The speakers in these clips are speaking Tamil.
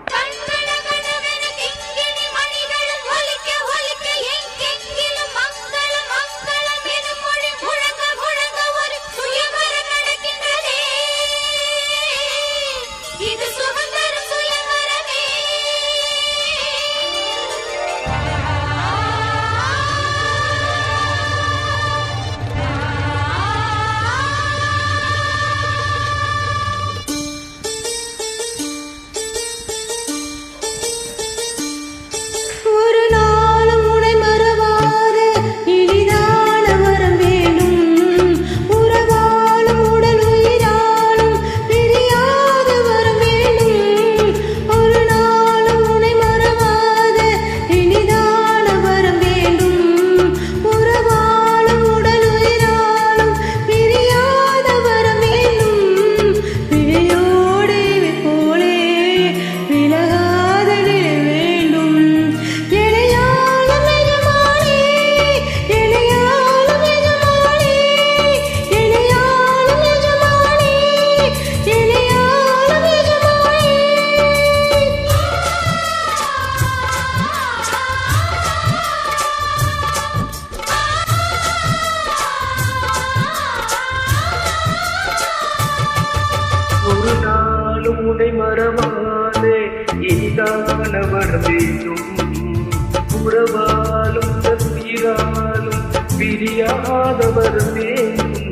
Bye. മറവാതെ ഇതാണ് വർദ്ധിക്കും ഉറവാലും തസ്തിരാലും പിരിയാതെ വർദ്ധിക്കും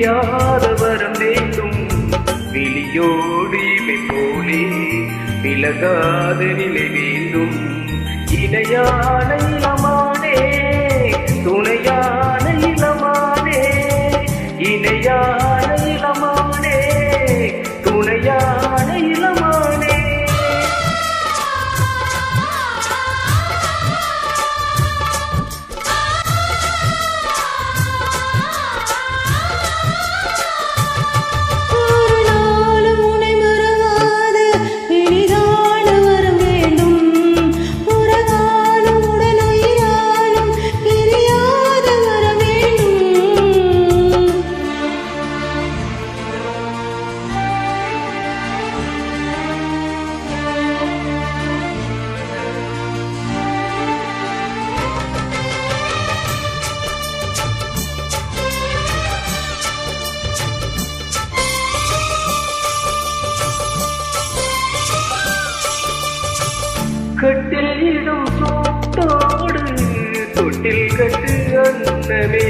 விழியாத வரம் வேண்டும் விழியோடு இவை போலே விலகாத நிலை வேண்டும் இணையான துணையான வீட்டில் கட்டு அன்னமே.